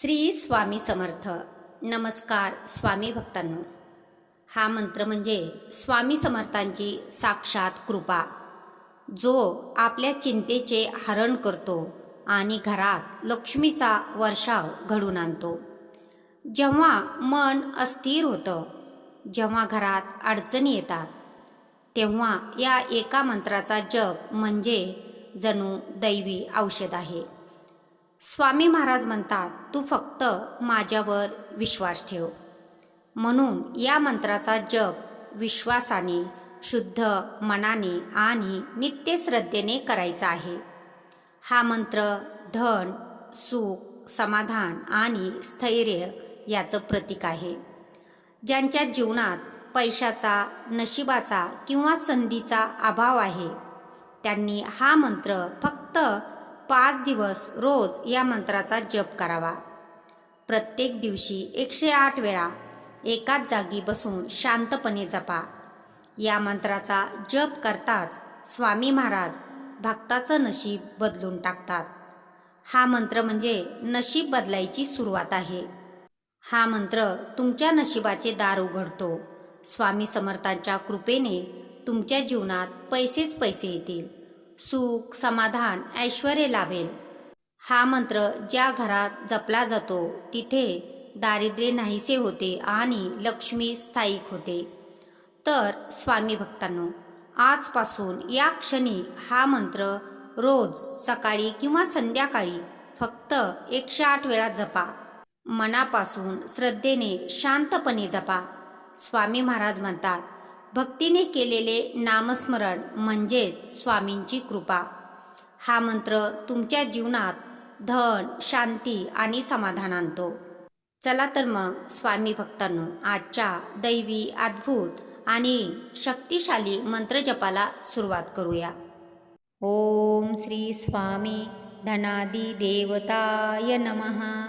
श्री स्वामी समर्थ. नमस्कार स्वामी भक्तांनो. हा मंत्र म्हणजे स्वामी समर्थांची साक्षात कृपा. जो आपल्या चिंतेचे हरण करतो आणि घरात लक्ष्मीचा वर्षाव घडून आणतो. जेव्हा मन अस्थिर होतं जेव्हा घरात अडचणी येतात तेव्हा या एका मंत्राचा जप म्हणजे जणू दैवी औषध आहे. स्वामी महाराज म्हणतात तू फक्त माझ्यावर विश्वास ठेव. म्हणून या मंत्राचा जप विश्वासाने शुद्ध मनाने आणि नित्यश्रद्धेने करायचा आहे. हा मंत्र धन सुख समाधान आणि स्थैर्य याचं प्रतीक आहे. ज्यांच्या जीवनात पैशाचा नशिबाचा किंवा संधीचा अभाव आहे त्यांनी हा मंत्र फक्त पाच दिवस रोज या मंत्राचा जप करावा. प्रत्येक दिवशी एकशे आठ वेळा एकाच जागी बसून शांतपणे जपा. या मंत्राचा जप करताच स्वामी महाराज भक्ताचं नशीब बदलून टाकतात. हा मंत्र म्हणजे नशीब बदलायची सुरुवात आहे. हा मंत्र तुमच्या नशिबाचे दार उघडतो. स्वामी समर्थांच्या कृपेने तुमच्या जीवनात पैसेच पैसे येतील. सुख समाधान ऐश्वर लाभेल. हा मंत्र ज्या घरात जपला जातो तिथे दारिद्र्य नाहीसे होते आणि लक्ष्मी स्थायिक होते. तर स्वामी भक्तांनो आजपासून या क्षणी हा मंत्र रोज सकाळी किंवा संध्याकाळी फक्त एकशे आठ वेळा जपा. मनापासून श्रद्धेने शांतपणे जपा. स्वामी महाराज म्हणतात भक्तीने केलेले नामस्मरण म्हणजेच स्वामींची कृपा. हा मंत्र तुमच्या जीवनात धन शांती आणि समाधान आणतो. चला तर मग स्वामी भक्तांनो आजच्या दैवी अद्भुत आणि शक्तिशाली मंत्रजपाला सुरुवात करूया. ओम श्री स्वामी धनादी देवताय नमः.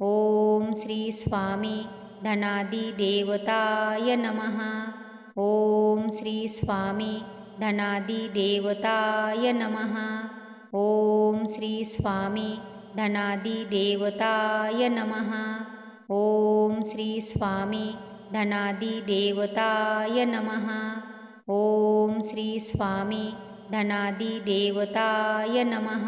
ओम श्री स्वामी धनादी देवताय नमः. ॐ श्रीस्वामी धनादिदेवताय नमः। ॐ श्रीस्वामी धनादिदेवताय नमः। ॐ श्रीस्वामी धनादिदेवताय नमः। ॐ श्रीस्वामी धनादिदेवताय नमः।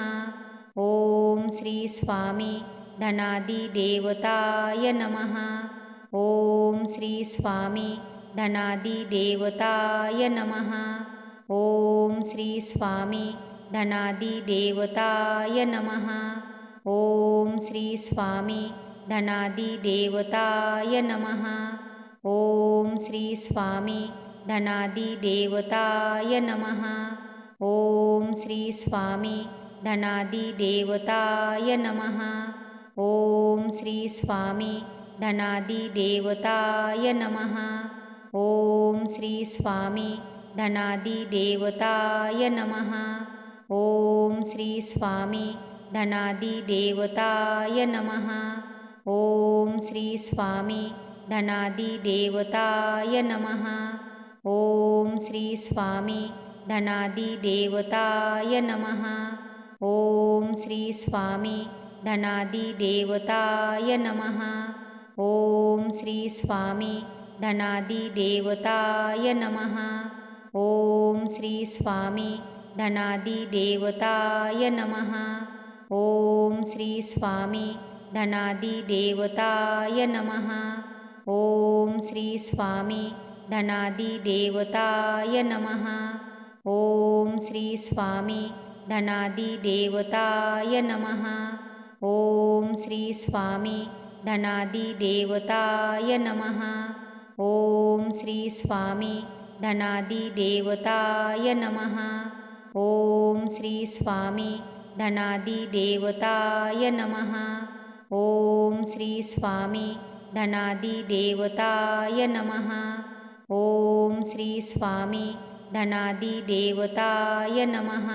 ॐ श्रीस्वामी धनादिदेवताय नमः। ॐ श्रीस्वामी धनादिदेवताय नमः। ॐ श्रीस्वामी धनादिदेवताय नमः। ॐ श्रीस्वामी धनादिदेवताय नमः। ॐ श्रीस्वामी धनादिदेवताय नमः। ॐ श्रीस्वामी धनादिदेवताय नमः। ॐ श्रीस्वामी धनादिदेवताय नमः। ॐ श्रीस्वामी धनादिदेवताय नमः। ॐ श्रीस्वामी धनादिदेवताय नमः। ॐ श्रीस्वामी धनादिदेवताय नमः। ॐ श्रीस्वामी धनादिदेवताय नमः। ॐ श्रीस्वामी धनादिदेवताय नमः। ॐ श्रीस्वामी धनादिदेवताय नमः। ॐ श्रीस्वामी धनादिदेवताय नमः। ॐ श्रीस्वामी धनादिदेवताय नमः। ॐ श्रीस्वामी धनादिदेवताय नमः। ॐ श्रीस्वामी धनादिदेवताय नमः। ॐ श्रीस्वामी धनादिदेवताय नमः। ॐ श्रीस्वामी धनादिदेवताय नमः। ॐ श्रीस्वामी धनादिदेवताय नमः। ॐ श्रीस्वामी धनादिदेवताय नमः। ॐ श्रीस्वामी धनादिदेवताय नमः।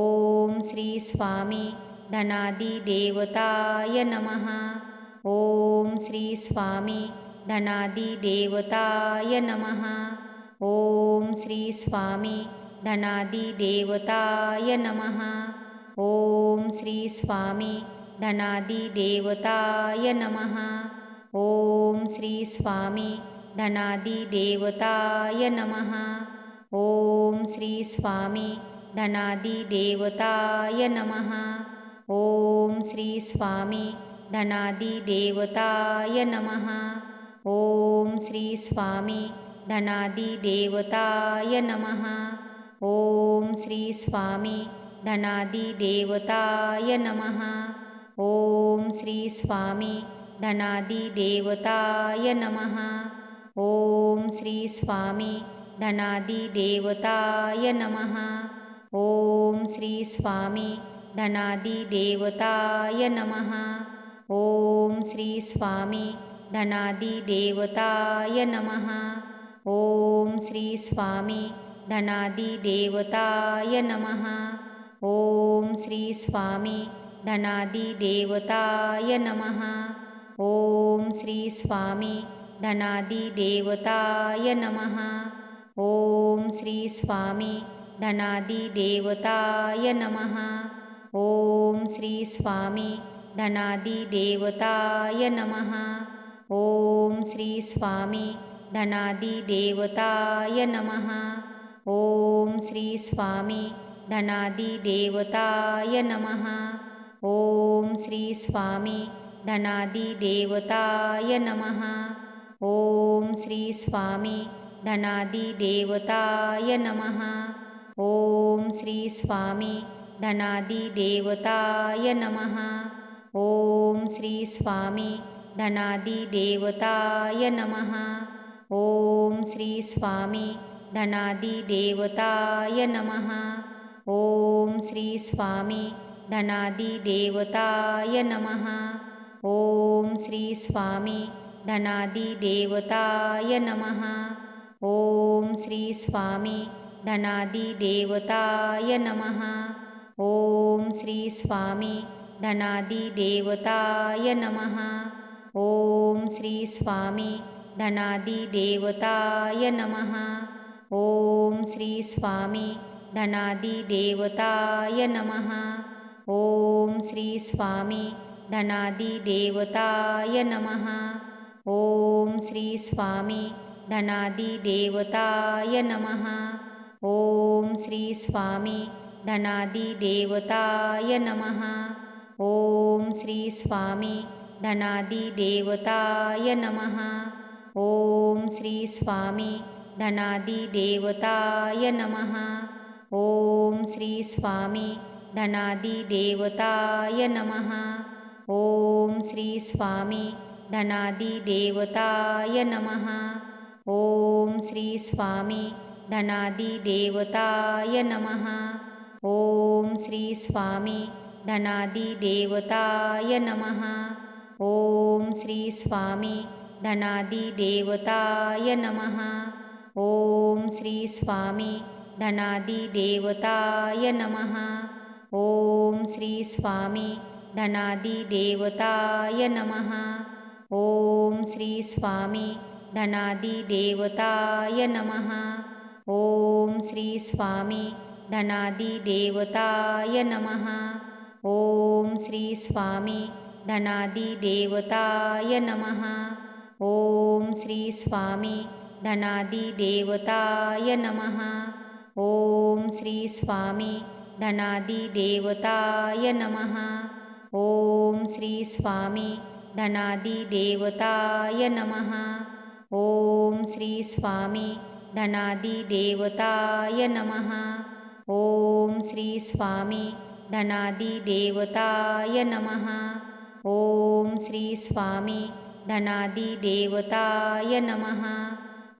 ॐ श्रीस्वामी धनादिदेवताय नमः। ॐ श्रीस्वामी धनादिदेवताय नमः। ॐ श्रीस्वामी धनादिदेवताय नमः। ॐ श्रीस्वामी धनादिदेवताय नमः। ॐ श्रीस्वामी धनादिदेवताय नमः। ॐ श्रीस्वामी धनादिदेवताय नमः। ॐ श्रीस्वामी धनादिदेवताय नमः। ॐ श्रीस्वामी धनादिदेवताय नमः। ॐ श्रीस्वामी धनादिदेवताय नमः। ॐ श्रीस्वामी धनादिदेवताय नमः। ॐ श्रीस्वामी धनादिदेवताय नमः। ॐ श्रीस्वामी धनादिदेवताय नमः। ॐ श्रीस्वामी धनादिदेवताय नमः। ॐ श्री स्वामी धनादिदेवताय नमः। ॐ श्री स्वामी धनादिदेवताय नमः। ॐ श्री स्वामी धनादिदेवताय नमः। ॐ श्री स्वामी धनादिदेवताय नमः। ॐ श्री स्वामी धनादिदेवताय नमः ॐ श्रीस्वामी धनादिदेवताय नमः। ॐ श्रीस्वामी धनादिदेवताय नमः। ॐ श्रीस्वामी धनादिदेवताय नमः। ॐ श्रीस्वामी धनादिदेवताय नमः। ॐ श्रीस्वामी धनादिदेवताय नमः। ॐ श्रीस्वामी धनादिदेवताय नमः। ॐ श्री स्वामी धनादिदेवताय नमः। ॐ श्री स्वामी धनादिदेवताय नमः। ॐ श्री स्वामी धनादिदेवताय नमः। ॐ श्री स्वामी धनादिदेवताय नमः। ॐ श्री स्वामी धनादिदेवताय नमः ॐ श्रीस्वामी धनादिदेवताय नमः। ॐ श्रीस्वामी धनादिदेवताय नमः। ॐ श्रीस्वामी धनादिदेवताय नमः। ॐ श्रीस्वामी धनादिदेवताय नमः। ॐ श्रीस्वामी धनादिदेवताय नमः। ॐ श्रीस्वामी धनादिदेवताय नमः। ॐ श्री स्वामी धनादिदेवताय नमः। ॐ श्री स्वामी धनादिदेवताय नमः। ॐ श्री स्वामी धनादिदेवताय नमः। ॐ श्री स्वामी धनादिदेवताय नमः। ॐ श्री स्वामी धनादिदेवताय नमः ॐ श्रीस्वामी धनादिदेवताय नमः। ॐ श्रीस्वामी धनादिदेवताय नमः। ॐ श्रीस्वामी धनादिदेवताय नमः। ॐ श्रीस्वामी धनादिदेवताय नमः। ॐ श्रीस्वामी धनादिदेवताय नमः। ॐ श्रीस्वामी धनादिदेवताय नमः। ॐ श्री स्वामी धनादिदेवताय नमः। ॐ श्री स्वामी धनादिदेवताय नमः। ॐ श्री स्वामी धनादिदेवताय नमः। ॐ श्री स्वामी धनादिदेवताय नमः। ॐ श्री स्वामी धनादिदेवताय नमः ॐ श्रीस्वामी धनादिदेवताय नमः।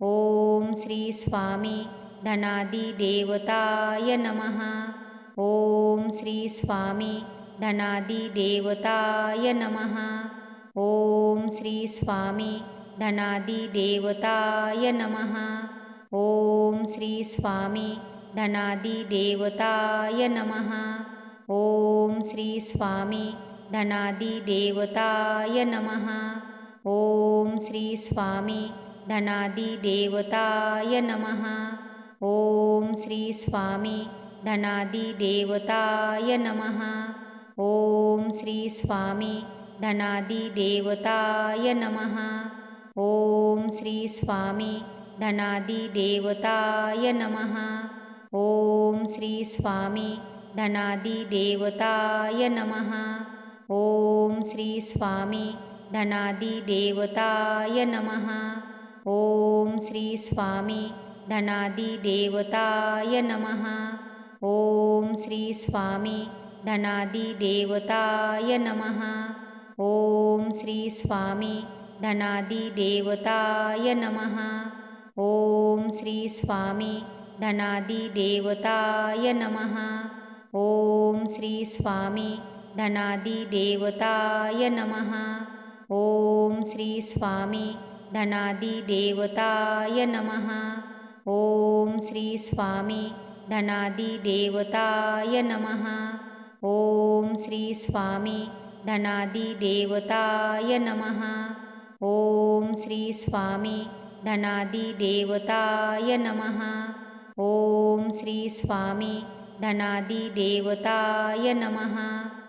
ॐ श्रीस्वामी धनादिदेवताय नमः। ॐ श्रीस्वामी धनादिदेवताय नमः। ॐ श्रीस्वामी धनादिदेवताय नमः। ॐ श्रीस्वामी धनादिदेवताय नमः। ॐ श्रीस्वामी धनादिदेवताय नमः। ॐ श्री स्वामी धनादिदेवताय नमः। ॐ श्री स्वामी धनादिदेवताय नमः। ॐ श्री स्वामी धनादिदेवताय नमः। ॐ श्री स्वामी धनादिदेवताय नमः। ॐ श्री स्वामी धनादिदेवताय नमः ॐ श्रीस्वामी धनादिदेवताय नमः। ॐ श्रीस्वामी धनादिदेवताय नमः। ॐ श्रीस्वामी धनादिदेवताय नमः। ॐ श्रीस्वामी धनादिदेवताय नमः। ॐ श्रीस्वामी धनादिदेवताय नमः। ॐ श्रीस्वामी धनादिदेवताय नमः। ॐ श्री स्वामी धनादिदेवताय नमः। ॐ श्री स्वामी धनादिदेवताय नमः। ॐ श्री स्वामी धनादिदेवताय नमः। ॐ श्री स्वामी धनादिदेवताय नमः। ॐ श्री स्वामी धनादिदेवताय नमः